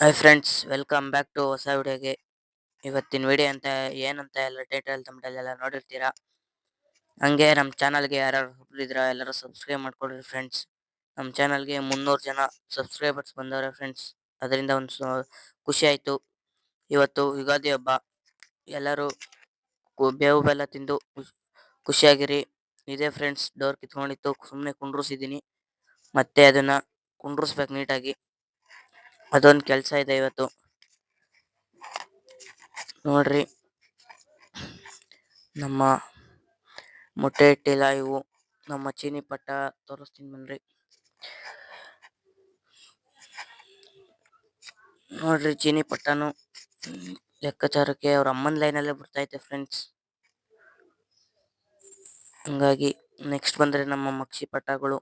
Hi friends welcome back to ಹೊಸ ವಿಡಿಯೋಗೆ. ಇವತ್ತಿನ ವಿಡಿಯೋ ಅಂತ ಏನಂತ ಎಲ್ಲ ಟೈಟಲ್ ತಮ್ಮಲ್ಲಿ ಎಲ್ಲ ನೋಡಿರ್ತೀರಾ? ಹಂಗೆ ನಮ್ಮ ಚಾನಲ್ಗೆ ಯಾರು ಇದ್ರ ಎಲ್ಲರೂ ಸಬ್ಸ್ಕ್ರೈಬ್ ಮಾಡ್ಕೊಡ್ರಿ ಫ್ರೆಂಡ್ಸ್ ನಮ್ಮ ಚಾನಲ್ಗೆ ಮುನ್ನೂರು ಜನ ಸಬ್ಸ್ಕ್ರೈಬರ್ಸ್ ಬಂದವ್ರೆ ಫ್ರೆಂಡ್ಸ್ ಅದರಿಂದ ಒಂದು ಖುಷಿ ಆಯಿತು. ಇವತ್ತು ಯುಗಾದಿ ಹಬ್ಬ. ಎಲ್ಲರೂ ಬೇವು ಬೆಲ್ಲ ತಿಂದು ಖುಷಿಯಾಗಿರಿ. ಇದೇ ಫ್ರೆಂಡ್ಸ್ ಡೋರ್ ಕಿತ್ಕೊಂಡಿತ್ತು ಸುಮ್ಮನೆ ಕುಂಡ್ರಿಸಿದ್ದೀನಿ. ಮತ್ತೆ ಅದನ್ನ ಕುಂಡ್ರಿಸ್ಬೇಕು ನೀಟಾಗಿ. ಅದೊಂದು ಕೆಲಸ ಇದೆ ಇವತ್ತು. ನೋಡ್ರಿ. ನಮ್ಮ ಮೊಟ್ಟೆ ಇಟ್ಟಿಲ್ಲ ಇವು. ನಮ್ಮ ಚೀನಿ ಪಟ್ಟ ತೋರಿಸ್ತೀನಿ ಬನ್ರಿ. ನೋಡ್ರಿ ಚೀನಿ ಪಟ್ಟನು ಲೆಕ್ಕಾಚಾರಕ್ಕೆ ಅವ್ರ ಅಮ್ಮನ ಲೈನಲ್ಲೇ ಬರ್ತೈತೆ ಫ್ರೆಂಡ್ಸ್. ಹಂಗಾಗಿ ನೆಕ್ಸ್ಟ್ ಬಂದ್ರೆ ನಮ್ಮ ಮಕ್ಷಿ ಪಟ್ಟಗಳು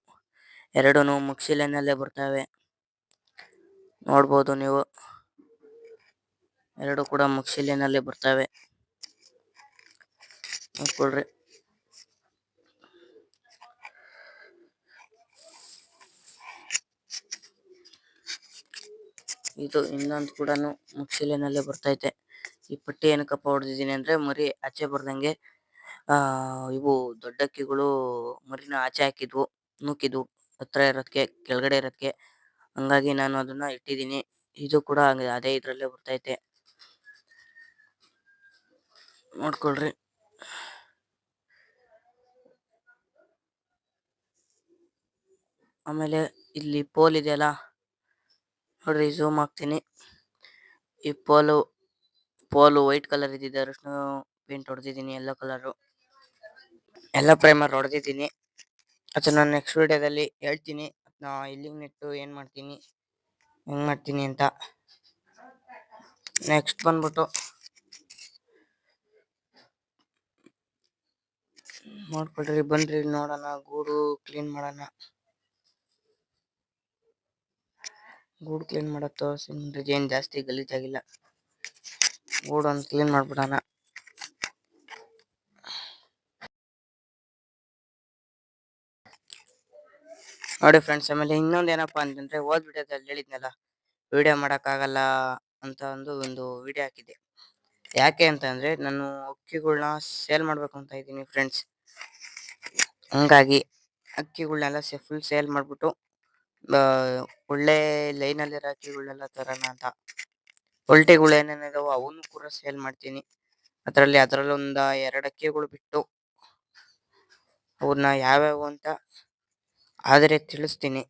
ಎರಡೂ ಮಕ್ಷಿ ಲೈನಲ್ಲೇ ಬರ್ತವೆ. ನೋಡ್ಬೋದು ನೀವು. ಎರಡು ಕೂಡ ಮುಕ್ಸಿಲಿನಲ್ಲಿ ಲೈನಲ್ಲೇ ಬರ್ತವೆ. ನೋಡ್ಕೊಳ್ರಿ. ಇದು ಇನ್ನೊಂದು ಕೂಡ ಮುಕ್ಸಿಲಿನಲ್ಲಿ ಬರ್ತೈತೆ. ಈ ಪಟ್ಟಿ ಏನಕ್ಕಪ್ಪ ಹೊಡೆದಿದ್ದೀನಿ ಅಂದ್ರೆ ಮರಿ ಆಚೆ ಬರ್ದಂಗೆ, ಆ, ಇವು ದೊಡ್ಡಕ್ಕಿಗಳು ಮರಿನ ಆಚೆ ಹಾಕಿದ್ವು, ನೂಕಿದ್ವು, ಹತ್ರ ಇರೋದಕ್ಕೆ ಕೆಳಗಡೆ ಇರೋದಕ್ಕೆ ಹಂಗಾಗಿ ನಾನು ಅದನ್ನ ಇಟ್ಟಿದೀನಿ ಇದು ಕೂಡ ಅದೇ ಇದ್ರಲ್ಲೇ ಬರ್ತೈತೆ. ನೋಡ್ಕೊಳ್ರಿ. ಆಮೇಲೆ ಇಲ್ಲಿ ಪೋಲ್ ಇದೆಯಲ್ಲ, ನೋಡ್ರಿ ಝೂಮ್ ಹಾಕ್ತೀನಿ. ಈ ಪೋಲು ಪೋಲು ವೈಟ್ ಕಲರ್ ಇದ್ದಿದೆ, ಅರಿಶಿನ ಪೇಂಟ್ ಹೊಡೆದಿದ್ದೀನಿ ಎಲ್ಲೋ ಕಲರು ಎಲ್ಲ ಪ್ರೈಮರ್ ಹೊಡೆದಿದ್ದೀನಿ. ಅದನ್ನ ನೆಕ್ಸ್ಟ್ ವಿಡಿಯೋದಲ್ಲಿ ಹೇಳ್ತೀನಿ. ಅದನ್ನ ಇಲ್ಲಿಗೆ ನೆಟ್ಟು ಏನ್ ಮಾಡ್ತೀನಿ? ಹೆಂಗ್ ಮಾಡ್ತೀನಿ ಅಂತ. ನೆಕ್ಸ್ಟ್ ಬಂದ್ಬಿಟ್ಟು. ನೋಡ್ಕೊಳ್ರಿ ಬನ್ರಿ ನೋಡೋಣ, ಗೂಡು ಕ್ಲೀನ್ ಮಾಡೋಣ. ಗೂಡು ಕ್ಲೀನ್ ಮಾಡೋ ತೋರಿಸಿ ಏನ್ ಜಾಸ್ತಿ ಗಲೀಜಾಗಿಲ್ಲ. ಗೂಡು ಒಂದು ಕ್ಲೀನ್ ಮಾಡ್ಬಿಡೋಣ. ನೋಡಿ ಫ್ರೆಂಡ್ಸ್ ಆಮೇಲೆ ಇನ್ನೊಂದು ಏನಪ್ಪ ಅಂತಂದ್ರೆ ಹೋದ್ ವಿಡಿಯೋದಲ್ಲಿ ಹೇಳಿದ್ನಲ್ಲ, ವಿಡಿಯೋ ಮಾಡಕ್ಕಾಗಲ್ಲ ಅಂತ ಒಂದು ಒಂದು ವಿಡಿಯೋ ಹಾಕಿದ್ದೆ. ಯಾಕೆ ಅಂತಂದ್ರೆ ನಾನು ಅಕ್ಕಿಗಳನ್ನ ಸೇಲ್ ಮಾಡ್ಬೇಕು ಅಂತ ಇದ್ದೀನಿ ಫ್ರೆಂಡ್ಸ್ ಹಂಗಾಗಿ ಅಕ್ಕಿಗಳ್ನೆಲ್ಲ ಫುಲ್ ಸೇಲ್ ಮಾಡ್ಬಿಟ್ಟು ಒಳ್ಳೆ ಲೈನ್ ಅಲ್ಲಿರೋ ಅಕ್ಕಿಗಳ್ನೆಲ್ಲ ತರೋಣ ಅಂತ. ಒಲ್ಟಿಗಳು ಏನೇನಿದಾವೋ ಅವನು ಕೂಡ ಸೇಲ್ ಮಾಡ್ತೀನಿ. ಅದರಲ್ಲಿ ಅದ್ರಲ್ಲಿ ಎರಡು ಎರಡ್ ಅಕ್ಕಿಗಳು ಬಿಟ್ಟು ಅವನ್ನ ಯಾವ್ಯಾವು ಅಂತ ಆದರೆ ತಿಳಿಸ್ತೀನಿ.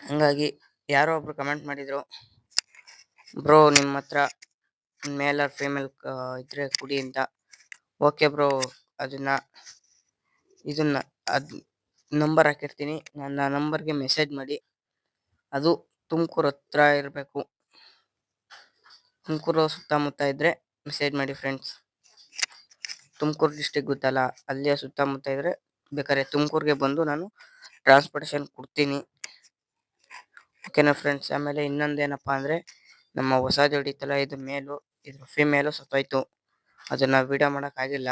ಹಂಗಾಗಿ ಯಾರೋ ಒಬ್ರು ಕಮೆಂಟ್ ಮಾಡಿದ್ರು, ಬ್ರೋ ನಿಮ್ಮ ಹತ್ರ ಮೇಲ್ ಆರ್ ಫಿಮೇಲ್ ಇದ್ರೆ ಕುಡಿ ಅಂತ. ಓಕೆ ಬ್ರೋ, ಅದನ್ನ, ಇದನ್ನ, ಅದ್ ನಂಬರ್ ಹಾಕಿರ್ತೀನಿ. ನನ್ನ ನಂಬರ್ಗೆ ಮೆಸೇಜ್ ಮಾಡಿ. ಅದು ತುಮಕೂರು ಹತ್ರ ಇರಬೇಕು. ತುಮಕೂರು ಸುತ್ತಮುತ್ತ ಇದ್ರೆ ಮೆಸೇಜ್ ಮಾಡಿ ಫ್ರೆಂಡ್ಸ್ ತುಮಕೂರು ಡಿಸ್ಟಿಕ್ ಗೊತ್ತಲ್ಲ, ಅಲ್ಲಿಯ ಸುತ್ತಮುತ್ತ ಇದ್ರೆ ಬೇಕಾದ್ರೆ ತುಮಕೂರಿಗೆ ಬಂದು ನಾನು ಟ್ರಾನ್ಸ್ಪೋರ್ಟೇಶನ್ ಕೊಡ್ತೀನಿ. ಓಕೆನಾ ಫ್ರೆಂಡ್ಸ್ ಆಮೇಲೆ ಇನ್ನೊಂದೇನಪ್ಪಾ ಅಂದ್ರೆ, ನಮ್ಮ ಹೊಸ ಜೋಡಿ ಇದು ಮೇಲು ಇದು ಫಿಮೇಲು ಸತ್ತೋಯ್ತು. ಅದನ್ನ ವಿಡಿಯೋ ಮಾಡಕ್ ಆಗಿಲ್ಲ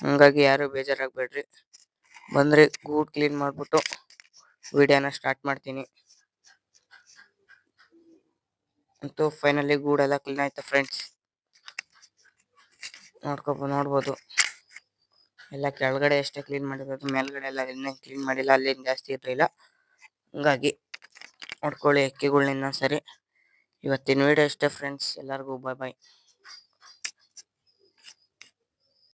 ಹಂಗಾಗಿ ಯಾರು ಬೇಜಾರಾಗಬೇಡ್ರಿ. ಬಂದ್ರೆ, ಗೂಡ್ ಕ್ಲೀನ್ ಮಾಡ್ಬಿಟ್ಟು ವಿಡಿಯೋನ ಸ್ಟಾರ್ಟ್ ಮಾಡ್ತೀನಿ. ಅಂತೂ ಫೈನಲಿ ಗೂಡೆಲ್ಲ ಕ್ಲೀನ್ ಆಯ್ತು ಫ್ರೆಂಡ್ಸ್ ನೋಡ್ಕೊಬ ನೋಡ್ಬೋದು. ಎಲ್ಲ ಕೆಳಗಡೆ ಎಷ್ಟೇ ಕ್ಲೀನ್ ಮಾಡಿರೋದು, ಮೇಲ್ಗಡೆ ಎಲ್ಲ ಇನ್ನೇ ಕ್ಲೀನ್ ಮಾಡಿಲ್ಲ ಅಲ್ಲಿ ಜಾಸ್ತಿ ಇರಲಿಲ್ಲ ಹಂಗಾಗಿ ನೋಡ್ಕೊಳ್ಳಿ ಅಕ್ಕಿಗಳ್ನ ಇನ್ನೊಂದ್ ಸರಿ ಇವತ್ತಿನ ವಿಡಿಯೋ ಅಷ್ಟೇ ಫ್ರೆಂಡ್ಸ್ ಎಲ್ಲರಿಗೂ ಬಾಯ್ ಬಾಯ್